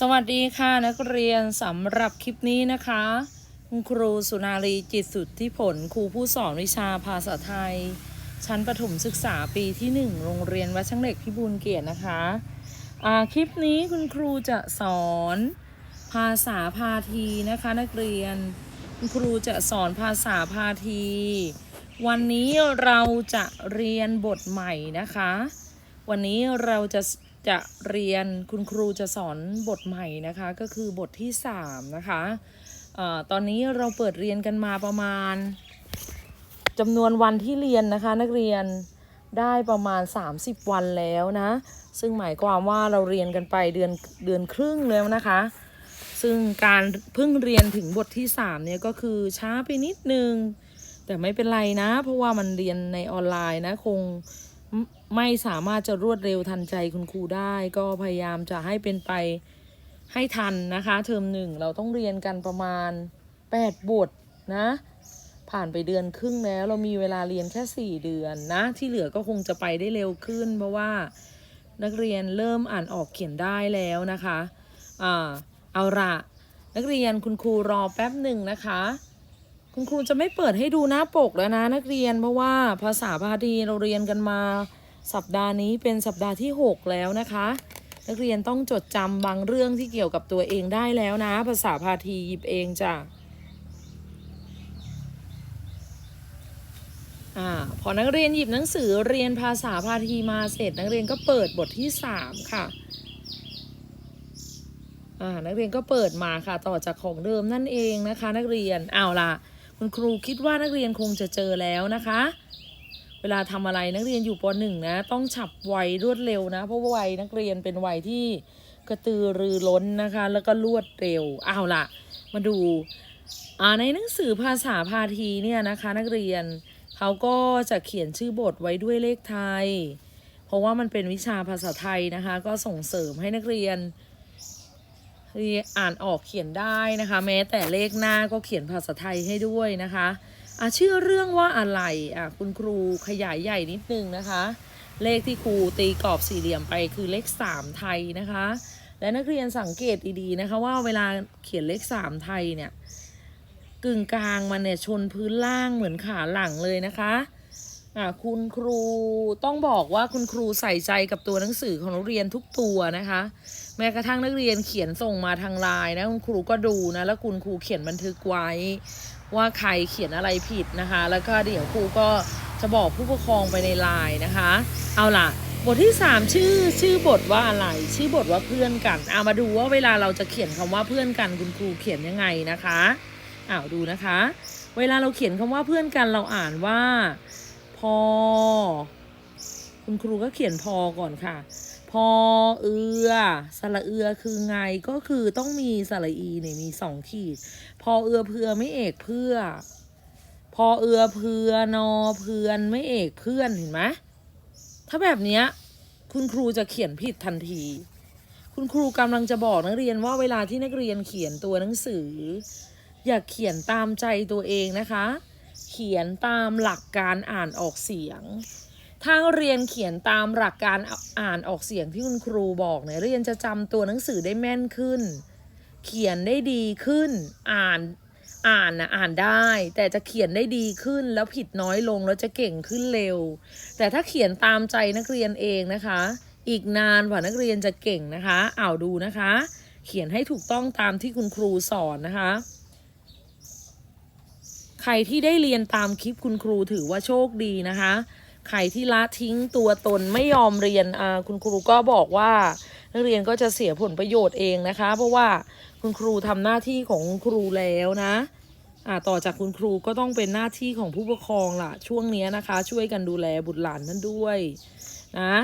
สวัสดีค่ะนักเรียนสำหรับคลิปนี้นะคะ คุณครูสุนารีจิตสุทธิผลครูผู้สอนวิชาภาษาไทย ชั้นประถมศึกษาปีที่ 1 โรงเรียนวัดช่างเหล็กพิบูลเกียรตินะคะอ่าคลิปนี้คุณครูจะสอน ภาษาพาทีนะคะ นักเรียน คุณครูจะสอนภาษาพาที วันนี้เราจะเรียนบทใหม่นะคะ วันนี้เราจะ จะเรียนคุณครูจะสอนบทใหม่นะคะก็คือบทที่ 3 นะคะอาตอนนี้เราเปิดเรียนกันมาประมาณจำนวนวันที่เรียนนะคะ นักเรียนได้ประมาณ 30 วันแล้วนะ ซึ่งหมายความว่าเราเรียนกันไปเดือนเดือนครึ่งแล้วนะคะ ซึ่งการเพิ่งเรียนถึงบทที่ 3 เนี่ยก็คือช้าไปนิดนึง แต่ไม่เป็นไรนะ เพราะว่ามันเรียนในออนไลน์นะคง ไม่สามารถจะรวดเร็วทันใจคุณครูได้ ก็พยายามจะให้เป็นไปให้ทันนะคะ เทอมหนึ่งเราต้องเรียนกันประมาณ 8 บทนะ ผ่านไปเดือนครึ่งแล้ว เรามีเวลาเรียนแค่ 4 เดือนนะ ที่เหลือก็คงจะไปได้เร็วขึ้น เพราะว่านักเรียนเริ่มอ่านออกเขียนได้แล้วนะคะอ่าเอาละนักเรียนคุณครูรอแป๊บหนึ่งนะคะ คุณครูจะไม่เปิดให้ดูหน้าปกแล้วนะนักเรียนเพราะว่าภาษาพาทีเราเรียนกันมาสัปดาห์นี้เป็นสัปดาห์ที่ 6 แล้วนะคะ นักเรียนต้องจดจำบางเรื่องที่เกี่ยวกับตัวเองได้แล้วนะ ภาษาพาทีหยิบเองจ้ะอ่าพอนักเรียนหยิบหนังสือเรียนภาษาพาทีมาเสร็จ นักเรียนก็เปิดบทที่ 3 ค่ะอ่านักเรียนก็เปิดมาค่ะต่อจากของเดิมนั่นเองนะคะ นักเรียนเอาล่ะ คุณครูคิดว่านักเรียนคงจะเจอแล้วนะคะ เวลาทำอะไรนักเรียนอยู่ปหนึ่งนะ ต้องฉับไวรวดเร็วนะ เพราะว่าวัยนักเรียนเป็นวัยที่กระตือรือร้นนะคะ แล้วก็รวดเร็วเอาล่ะ มาดูในหนังสือภาษาพาทีเนี่ยนะคะนักเรียนเขาก็จะเขียนชื่อบทไว้ด้วยเลขไทย เพราะว่ามันเป็นวิชาภาษาไทยนะคะ ก็ส่งเสริมให้นักเรียน อ่านออกเขียนได้นะคะ แม้แต่เลขหน้าก็เขียนภาษาไทยให้ด้วยนะคะอะชื่อเรื่องว่าอะไรอะคุณครูขยายใหญ่นิดนึงนะคะ เลขที่ครูตีกรอบสี่เหลี่ยมไปคือเลขสามไทยนะคะ และนักเรียนสังเกตดีๆนะคะว่าเวลาเขียนเลขสามไทยเนี่ยกึ่งกลางมันเนี่ยชนพื้นล่างเหมือนขาหลังเลยนะคะอะคุณครูต้องบอกว่าคุณครูใส่ใจกับตัวหนังสือของนักเรียนทุกตัวนะคะ แม้กระทั่งนักเรียนเขียนส่งมาทางไลน์นะคุณครูก็ดูนะแล้วคุณครูเขียนบันทึกไว้ ว่าใครเขียนอะไรผิดนะคะ แล้วก็เดี๋ยวครูก็จะบอกผู้ปกครองไปในไลน์นะคะ เอาล่ะ บทที่ 3 ชื่อชื่อบทว่าอะไร ชื่อบทว่าเพื่อนกันเอามาดูว่าเวลาเราจะเขียนคำว่าเพื่อนกันคุณครูเขียนยังไงนะคะอ้าวดูนะคะ เวลาเราเขียนคำว่าเพื่อนกันเราอ่านว่าพอ คุณครูก็เขียนพอก่อนค่ะ พอเอือสระเอือคือไงก็คือต้องมีสระอีเนี่ยมีสองขีด พอเอือเพื่อไม่เอกเพื่อ พอเอือเพื่อนอเพื่อนไม่เอกเพื่อนเห็นไหมถ้าแบบเนี้ยคุณครูจะเขียนผิดทันที คุณครูกำลังจะบอกนักเรียนว่าเวลาที่นักเรียนเขียนตัวหนังสือ อย่าเขียนตามใจตัวเองนะคะ เขียนตามหลักการอ่านออกเสียง ถ้าเรียนเขียนตามหลักการอ่านออกเสียงที่คุณครูบอกเนี่ยเรียนจะจำตัวหนังสือได้แม่นขึ้น เขียนได้ดีขึ้น อ่านอ่านนะอ่านได้ แต่จะเขียนได้ดีขึ้นแล้วผิดน้อยลงแล้วจะเก่งขึ้นเร็ว แต่ถ้าเขียนตามใจนักเรียนเองนะคะ อีกนานกว่านักเรียนจะเก่งนะคะอ่าวดูนะคะ เขียนให้ถูกต้องตามที่คุณครูสอนนะคะ ใครที่ได้เรียนตามคลิปคุณครูถือว่าโชคดีนะคะ ใครที่ละทิ้งตัวตนไม่ยอมเรียนคุณครูก็บอกว่านักเรียนก็จะเสียผลประโยชน์เองนะคะ เพราะว่าคุณครูทำหน้าที่ของครูแล้วนะอ่าต่อจากคุณครูก็ต้องเป็นหน้าที่ของผู้ปกครองล่ะ ช่วงนี้นะคะ ช่วยกันดูแลบุตรหลานท่านด้วยนะ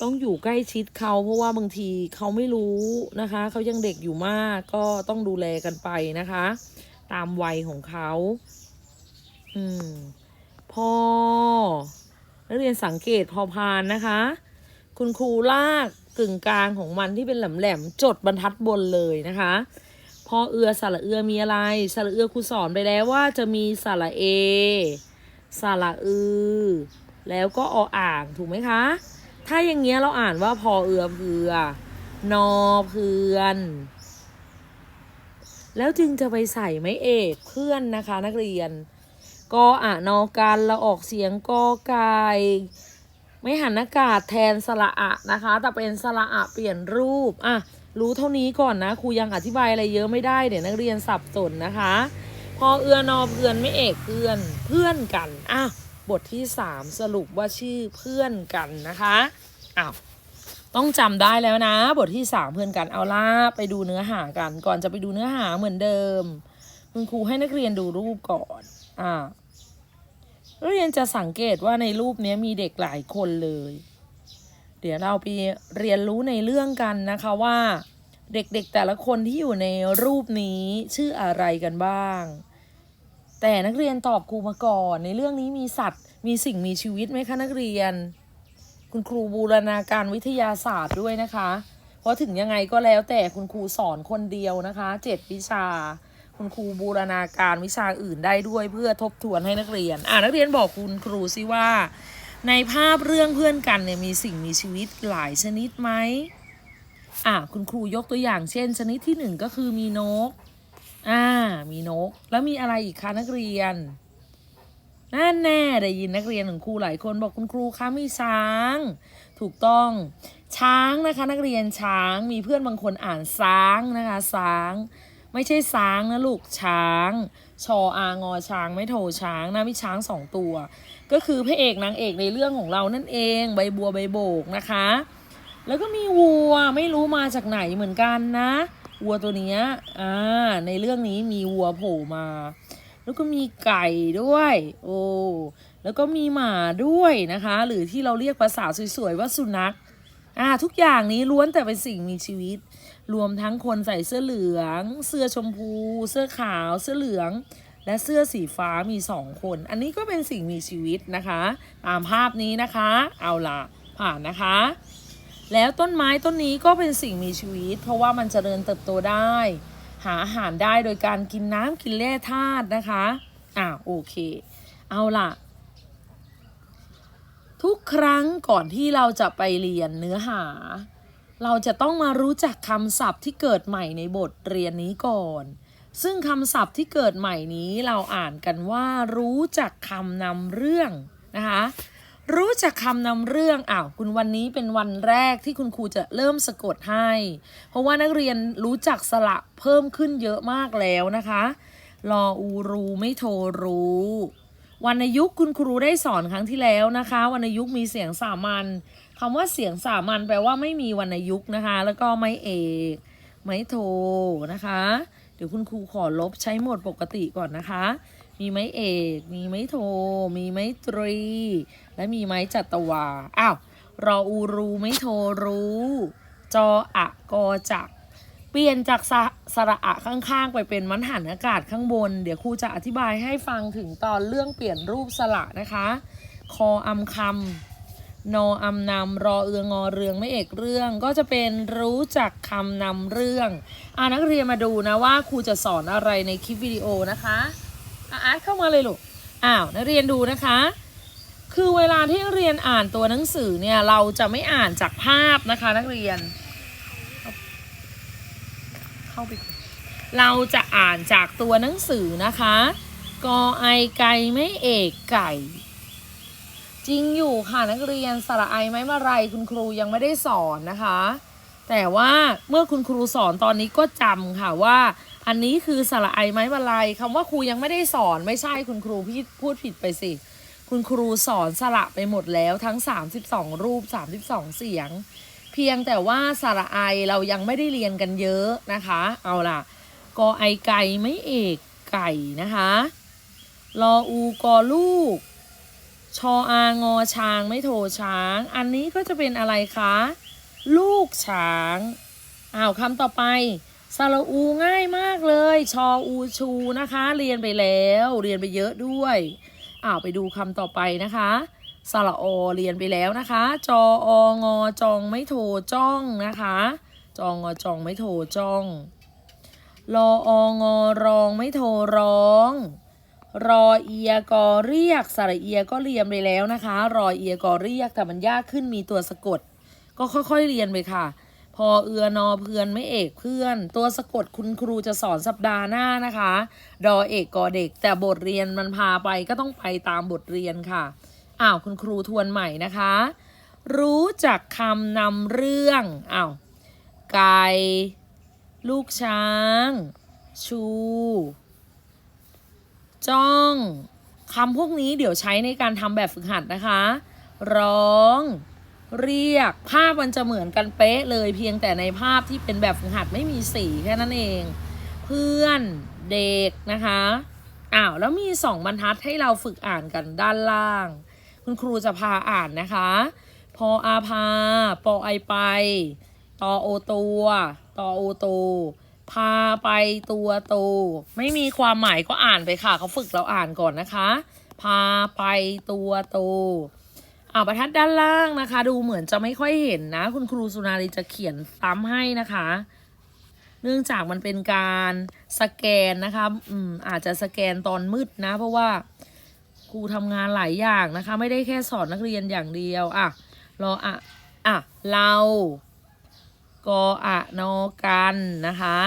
ต้องอยู่ใกล้ชิดเขาเพราะว่าบางทีเขาไม่รู้นะคะ เขายังเด็กอยู่มากก็ต้องดูแลกันไปนะคะ ตามวัยของเขา อืมพอ นักเรียนสังเกตพอพานนะคะ คุณครูลากกึ่งกลางของมันที่เป็นแหลมๆจดบรรทัดบนเลยนะคะ พอเอือสระเอือมีอะไรสระเอือครูสอนไปแล้วว่าจะมีสระเอสระอือ แล้วก็ออ่างถูกไหมคะ ถ้าอย่างเงี้ยเราอ่านว่าพอเอือเพือนอเพื่อนแล้วจึงจะไปใส่ไม้เอกเพื่อนนะคะนักเรียน กออ่านอกันเราออกเสียงกอไก่ไม่หันอากาศแทนสระอะนะคะ แต่เป็นสระอะเปลี่ยนรูปอะรู้เท่านี้ก่อนนะครูยังอธิบายอะไรเยอะไม่ได้เดี๋ยวนักเรียนสับสนนะคะ พอเอือนอเพื่อนไม่เอกเพื่อนเพื่อนกันอะบทที่สามสรุปว่าชื่อเพื่อนกันนะคะอ้าวต้องจำได้แล้วนะ บทที่สามเพื่อนกันเอาล่ะไปดูเนื้อหากัน ก่อนจะไปดูเนื้อหาเหมือนเดิม คุณครูให้นักเรียนดูรูปก่อนอ่า นักเรียนจะสังเกตว่าในรูปนี้มีเด็กหลายคนเลย เดี๋ยวเราไปเรียนรู้ในเรื่องกันนะคะว่า เด็กๆแต่ละคนที่อยู่ในรูปนี้ชื่ออะไรกันบ้าง แต่นักเรียนตอบครูมาก่อน ในเรื่องนี้มีสัตว์มีสิ่งมีชีวิตไหมคะนักเรียน คุณครูบูรณาการวิทยาศาสตร์ด้วยนะคะ เพราะถึงยังไงก็แล้วแต่คุณครูสอนคนเดียวนะคะเจ็ดวิชา คุณครูบูรณาการวิชาอื่นได้ด้วยเพื่อทบทวนให้นักเรียน อ่านักเรียนบอกคุณครูสิว่า ในภาพเรื่องเพื่อนกันเนี่ยมีสิ่งมีชีวิตหลายชนิดไหมอ่าคุณครูยกตัวอย่างเช่น ชนิดที่หนึ่งก็คือมีนก อ่า มีนก แล้วมีอะไรอีกคะนักเรียนนั่นแน่ได้ยินนักเรียนของครูหลายคนบอกคุณครูคะมีช้าง ถูกต้อง ช้างนะคะ นักเรียนช้างมีเพื่อนบางคนอ่านซ้างนะคะซ้าง ไม่ใช่ช้างนะลูกช้าง ชออางอช้างไม่โทช้างนะมีช้างสองตัว ก็คือพระเอกนางเอกในเรื่องของเรานั่นเองใบบัวใบโบกนะคะ แล้วก็มีวัวไม่รู้มาจากไหนเหมือนกันนะวัวตัวนี้อ่าในเรื่องนี้มีวัวโผล่มา แล้วก็มีไก่ด้วย โอ้แล้วก็มีหมาด้วยนะคะ หรือที่เราเรียกภาษาสวยๆว่าสุนัข อ่าทุกอย่างนี้ล้วนแต่เป็นสิ่งมีชีวิต รวมทั้งคนใส่เสื้อเหลือง เสื้อชมพู เสื้อขาว เสื้อเหลือง และเสื้อสีฟ้ามีสองคน อันนี้ก็เป็นสิ่งมีชีวิตนะคะ ตามภาพนี้นะคะ เอาล่ะผ่านนะคะ แล้วต้นไม้ต้นนี้ก็เป็นสิ่งมีชีวิต เพราะว่ามันจเจริญเติบโตได้ หาอาหารได้โดยการกินน้ำกินแร่ธาตุนะคะอ่าโอเค เอาล่ะ ทุกครั้งก่อนที่เราจะไปเรียนเนื้อหา เราจะต้องมารู้จักคำศัพท์ที่เกิดใหม่ในบทเรียนนี้ก่อน ซึ่งคำศัพท์ที่เกิดใหม่นี้เราอ่านกันว่า รู้จักคำนำเรื่องนะคะรู้จักคำนำเรื่องอ้าวคุณวันนี้เป็นวันแรกที่คุณครูจะเริ่มสะกดให้ เพราะว่านักเรียนรู้จักสระเพิ่มขึ้นเยอะมากแล้วนะคะ รออูรูไม่โทรรู้ วรรณยุกต์คุณครูได้สอนครั้งที่แล้วนะคะวรรณยุกต์มีเสียงสามัญคำว่าเสียงสามัญแปลว่าไม่มีวรรณยุกต์นะคะ แล้วก็ไม่เอกไม่โทนะคะ เดี๋ยวคุณครูขอลบใช้หมดปกติก่อนนะคะ มีไม้เอก มีไม้โท มีไม้ตรี และมีไม้จัตวาอ้าวรออูรูไม่โทรู้ จออะกอจัก เปลี่ยนจากสสระอะข้างๆ ไปเป็นมันหันอากาศข้างบน เดี๋ยวครูจะอธิบายให้ฟังถึงตอนเรื่องเปลี่ยนรูปสระนะคะ คออำคำนออำนำรอเอืองอเรืองไม่เอกเรื่องก็จะเป็นรู้จักคำนำเรื่องอ่านักเรียนมาดูนะว่าครูจะสอนอะไรในคลิปวิดีโอนะคะอะอาร์ตเข้ามาเลยลูกอ้าวนักเรียนดูนะคะ คือเวลาที่เรียนอ่านตัวหนังสือเนี่ยเราจะไม่อ่านจากภาพนะคะ นักเรียน เข้าไป เราจะอ่านจากตัวหนังสือนะคะ กอไอไก่ไม่เอกไก่ จริงอยู่ค่ะนักเรียนสระไอไม้มาไรคุณครูยังไม่ได้สอนนะคะ แต่ว่าเมื่อคุณครูสอนตอนนี้ก็จำค่ะว่า อันนี้คือสระไอไม้มาไรคำว่าครูยังไม่ได้สอนไม่ใช่คุณครูพี่พูดผิดไปสิคุณครูสอนสระไปหมดแล้วทั้ง 32 รูป 32 เสียง เพียงแต่ว่าสระไอเรายังไม่ได้เรียนกันเยอะนะคะ เอาล่ะกอไอไก่ไม่เอกไก่นะคะรออูกอลูก ชออางอช้างไม่โทช้าง อันนี้ก็จะเป็นอะไรคะ ลูกช้างอ้าวคำต่อไปสระอูง่ายมากเลย ชออูชูนะคะ เรียนไปแล้ว เรียนไปเยอะด้วยอ้าวไปดูคำต่อไปนะคะ สระอเรียนไปแล้วนะคะ จอองอจองไม่โทจ้องนะคะ จองอจองไม่โทจ้องรอองอรองไม่โทร้อง รอเอียกอเรียกสระเอียก็เรียนไปแล้วนะคะ รอเอียกอเรียกแต่มันยากขึ้นมีตัวสะกด ก็ค่อยๆเรียนไปค่ะ พอเอือนอเพื่อนไม่เอกเพื่อน ตัวสะกดคุณครูจะสอนสัปดาห์หน้านะคะ ดอเอกกอเด็กแต่บทเรียนมันพาไปก็ต้องไปตามบทเรียนค่ะ อ้าวคุณครูทวนใหม่นะคะ รู้จักคำนำเรื่องอ้าวไก่ลูกช้าง ชู จ้องคำพวกนี้เดี๋ยวใช้ในการทำแบบฝึกหัดนะคะ ร้อง เรียก ภาพมันจะเหมือนกันเป๊ะเลยเพียงแต่ในภาพที่เป็นแบบฝึกหัดไม่มีสีแค่นั้นเอง เพื่อนเด็กนะคะอ้าวแล้วมีสองบรรทัดให้เราฝึกอ่านกันด้านล่าง คุณครูจะพาอ่านนะคะ พออาพา ปอไอไป ตอโอตัว ตอโอโต พาไปตัวโต ไม่มีความหมายก็อ่านไปค่ะ เขาฝึกเราอ่านก่อนนะคะ พาไปตัวโตอ่าบรรทัดด้านล่างนะคะ ดูเหมือนจะไม่ค่อยเห็นนะ คุณครูสุนารีจะเขียนซ้ำให้นะคะ เนื่องจากมันเป็นการสแกนนะคะ อืมอาจจะสแกนตอนมืดนะ เพราะว่า ครูทำงานหลายอย่างนะคะ ไม่ได้แค่สอนนักเรียนอย่างเดียวอะรออะอะเรากออะนอกันนะคะ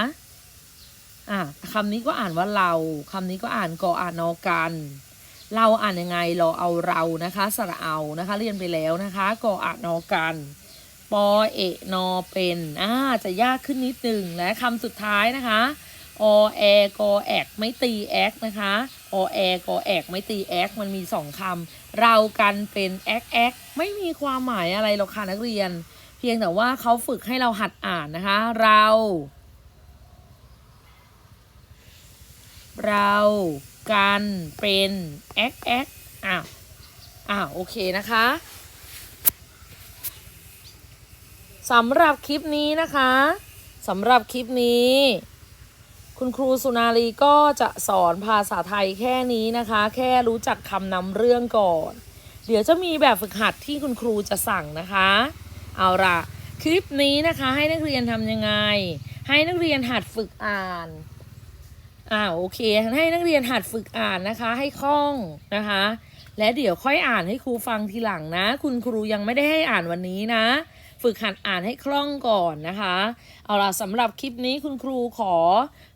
อะคำนี้ก็อ่านว่าเราคำนี้ก็อ่านกออ่านอกัน เราอ่านยังไงเราเอาเรานะคะสระเอานะคะ เรียนไปแล้วนะคะกออ่านอกันปอเอะนอเป็นอ่าจะยากขึ้นนิดนึงและคำสุดท้ายนะคะอแอกอแอกไม่ตีแอกนะคะ อแอกอแอกไม่ตีแอกมันมีสองคำเรากันเป็นแอกแอกไม่มีความหมายอะไรหรอกค่ะนักเรียน เพียงแต่ว่าเขาฝึกให้เราหัดอ่านนะคะ เรา เรากันเป็นแอกแอกอ้าวอ้าวโอเคนะคะสำหรับคลิปนี้นะคะสำหรับคลิปนี้ คุณครูสุนารีก็จะสอนภาษาไทยแค่นี้นะคะ แค่รู้จักคำนำเรื่องก่อน เดี๋ยวจะมีแบบฝึกหัดที่คุณครูจะสั่งนะคะ เอาละคลิปนี้นะคะให้นักเรียนทำยังไง ให้นักเรียนหัดฝึกอ่านอ่าโอเค ให้นักเรียนหัดฝึกอ่านนะคะ ให้คล่องนะคะ และเดี๋ยวค่อยอ่านให้ครูฟังทีหลังนะ คุณครูยังไม่ได้ให้อ่านวันนี้นะ ฝึกหัดอ่านให้คล่องก่อนนะคะ เอาล่ะสำหรับคลิปนี้คุณครูขอ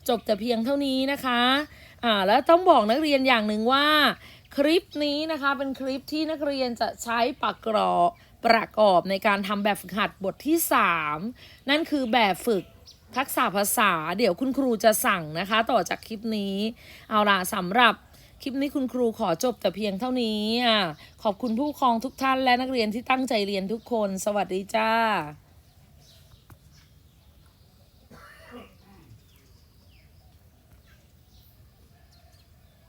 จบแต่เพียงเท่านี้นะคะอ่าแล้วต้องบอกนักเรียนอย่างหนึ่งว่า คลิปนี้นะคะเป็นคลิปที่นักเรียนจะใช้ประกอบประกอบในการทำแบบฝึกหัดบทที่ 3 นั่นคือแบบฝึกทักษะภาษา เดี๋ยวคุณครูจะสั่งนะคะ ต่อจากคลิปนี้ เอาล่ะสำหรับ คลิปนี้คุณครูขอจบแต่เพียงเท่านี้อะขอบคุณผู้ปกครองทุกท่านและนักเรียนที่ตั้งใจเรียนทุกคน สวัสดีจ้า